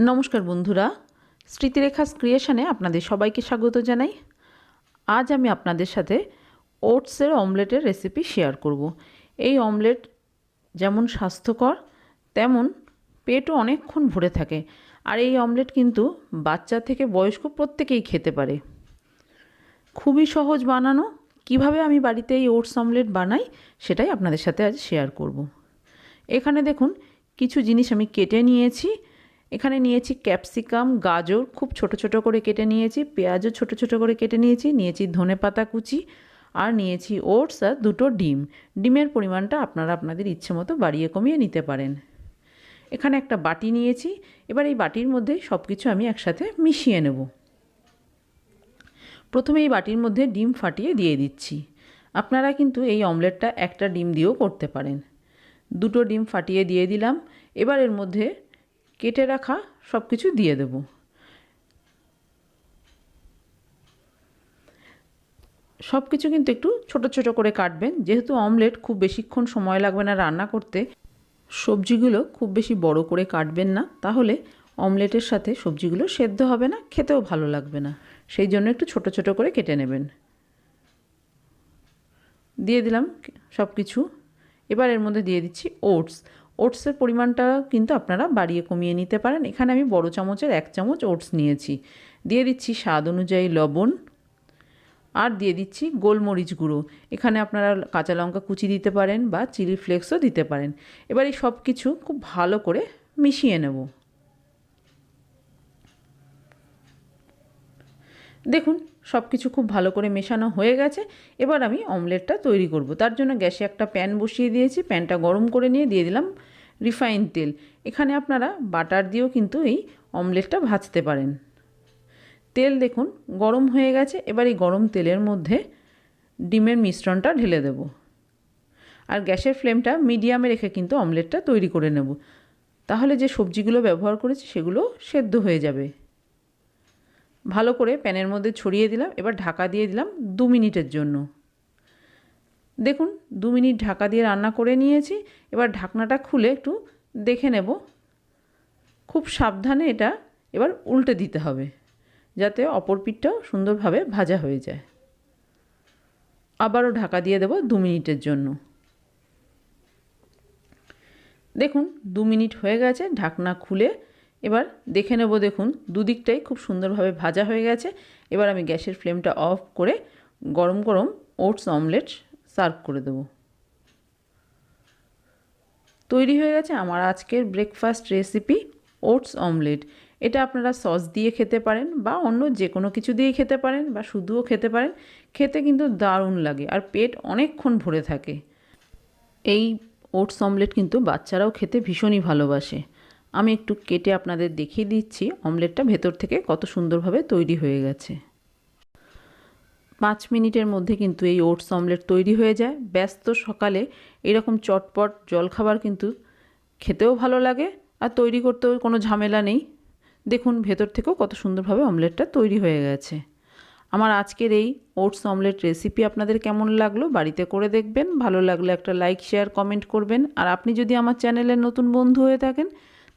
নমস্কার বন্ধুরা, স্মৃতিরেখাস ক্রিয়েশনে আপনাদের সবাইকে স্বাগত জানাই। আজ আমি আপনাদের সাথে ওটসের অমলেটের রেসিপি শেয়ার করব। এই অমলেট যেমন স্বাস্থ্যকর, তেমন পেটও অনেকক্ষণ ভরে থাকে। আর এই অমলেট কিন্তু বাচ্চা থেকে বয়স্ক প্রত্যেকেই খেতে পারে। খুবই সহজ বানানো। কীভাবে আমি বাড়িতে এই ওটস অমলেট বানাই সেটাই আপনাদের সাথে আজ শেয়ার করব। এখানে দেখুন, কিছু জিনিস আমি কেটে নিয়েছি। এখানে নিয়েছি ক্যাপসিকাম, গাজর, খুব ছোট ছোট করে কেটে নিয়েছি, পেঁয়াজও ছোট ছোট করে কেটে নিয়েছি নিয়েছি ধনে পাতা কুচি আর নিয়েছি ওটস আর দুটো ডিম। ডিমের পরিমাণটা আপনারা আপনাদের ইচ্ছে মতো বাড়িয়ে কমিয়ে নিতে পারেন। এখানে একটা বাটি নিয়েছি, এবার এই বাটির মধ্যে সব কিছু আমি একসাথে মিশিয়ে নেব। প্রথমে এই বাটির মধ্যে ডিম ফাটিয়ে দিয়ে দিচ্ছি। আপনারা কিন্তু এই অমলেটটা একটা ডিম দিয়েও করতে পারেন। দুটো ডিম ফাটিয়ে দিয়ে দিলাম, এবার এর মধ্যে কেটে রাখা সব কিছু দিয়ে দেব। সব কিছু কিন্তু একটু ছোট ছোট করে কাটবেন। যেহেতু অমলেট খুব বেশিক্ষণ সময় লাগবে না রান্না করতে, সবজিগুলো খুব বেশি বড় করে কাটবেন না। তাহলে অমলেটের সাথে সবজিগুলো সেদ্ধ হবে না, খেতেও ভালো লাগবে না। সেই জন্য একটু ছোট ছোট করে কেটে নেবেন। দিয়ে দিলাম সব কিছু এবার এর মধ্যে দিয়ে দিচ্ছি ওটস। ওটসের পরিমাণটা কিন্তু আপনারা বাড়িয়ে কমিয়ে নিতে পারেন। এখানে আমি বড় চামচের এক চামচ ওটস নিয়েছি। দিয়ে দিচ্ছি স্বাদ অনুযায়ী লবণ আর দিয়ে দিচ্ছি গোলমরিচ গুঁড়ো। এখানে আপনারা কাঁচা লঙ্কা কুচি দিতে পারেন বা চিলি ফ্লেক্সও দিতে পারেন। এবার এই সব কিছু খুব ভালো করে মিশিয়ে নেব। দেখুন সব কিছু খুব ভালো করে মেশানো হয়ে গেছে। এবার আমি অমলেটটা তৈরি করব। তার জন্য গ্যাসে একটা প্যান বসিয়ে দিয়েছি। প্যানটা গরম করে নিয়ে দিয়ে দিলাম রিফাইন তেল। এখানে আপনারা বাটার দিয়েও কিন্তু এই অমলেটটা ভাজতে পারেন। তেল দেখুন, গরম হয়ে গেছে। এবার এই গরম তেলের মধ্যে ডিমের মিশ্রণটা ঢেলে দেব। আর গ্যাসের ফ্লেমটা মিডিয়ামে রেখে কিন্তু অমলেটটা তৈরি করে নেব। তাহলে যে সবজিগুলো ব্যবহার করেছি সেগুলো সেদ্ধ হয়ে যাবে। ভালো করে প্যানের মধ্যে ছড়িয়ে দিলাম, এবার ঢাকা দিয়ে দিলাম দু মিনিটের জন্য। দেখুন, দু মিনিট ঢাকা দিয়ে রান্না করে নিয়েছি, এবার ঢাকনাটা খুলে একটু দেখে নেব। খুব সাবধানে এটা এবার উল্টে দিতে হবে, যাতে অপর পিঠটাও সুন্দরভাবে ভাজা হয়ে যায়। আবারও ঢাকা দিয়ে দেব দু মিনিটের জন্য। দেখুন, দু মিনিট হয়ে গেছে, ঢাকনা খুলে এবার দেখে নেব দেখুন, দুদিকটাই খুব সুন্দরভাবে ভাজা হয়ে গেছে। এবার আমি গ্যাসের ফ্লেমটা অফ করে গরম গরম ওটস অমলেট সার্ভ করে দেবো। তৈরি হয়ে গেছে আমার আজকের ব্রেকফাস্ট রেসিপি ওটস অমলেট। এটা আপনারা সস দিয়ে খেতে পারেন বা অন্য যে কোনো কিছু দিয়ে খেতে পারেন বা শুধুও খেতে পারেন, খেতে কিন্তু দারুণ লাগে আর পেট অনেকক্ষণ ভরে থাকে। এই ওটস অমলেট কিন্তু বাচ্চারাও খেতে ভীষণই ভালোবাসে। আমি একটু কেটে আপনাদের দেখিয়ে দিচ্ছি। অমলেটটা ভেতর থেকে কত সুন্দরভাবে তৈরি হয়ে গেছে। পাঁচ মিনিটের মধ্যে কিন্তু এই ওটস অমলেট তৈরি হয়ে যায়। ব্যস্ত সকালে এরকম চটপট জলখাবার কিন্তু খেতেও ভালো লাগে আর তৈরি করতেও কোনো ঝামেলা নেই। দেখুন, ভেতর থেকেও কত সুন্দরভাবে অমলেটটা তৈরি হয়ে গেছে। আমার আজকের এই ওটস অমলেট রেসিপি আপনাদের কেমন লাগল বাড়িতে করে দেখবেন। ভালো লাগলে একটা লাইক, শেয়ার, কমেন্ট করবেন। আর আপনি যদি আমার চ্যানেলের নতুন বন্ধু হয়ে থাকেন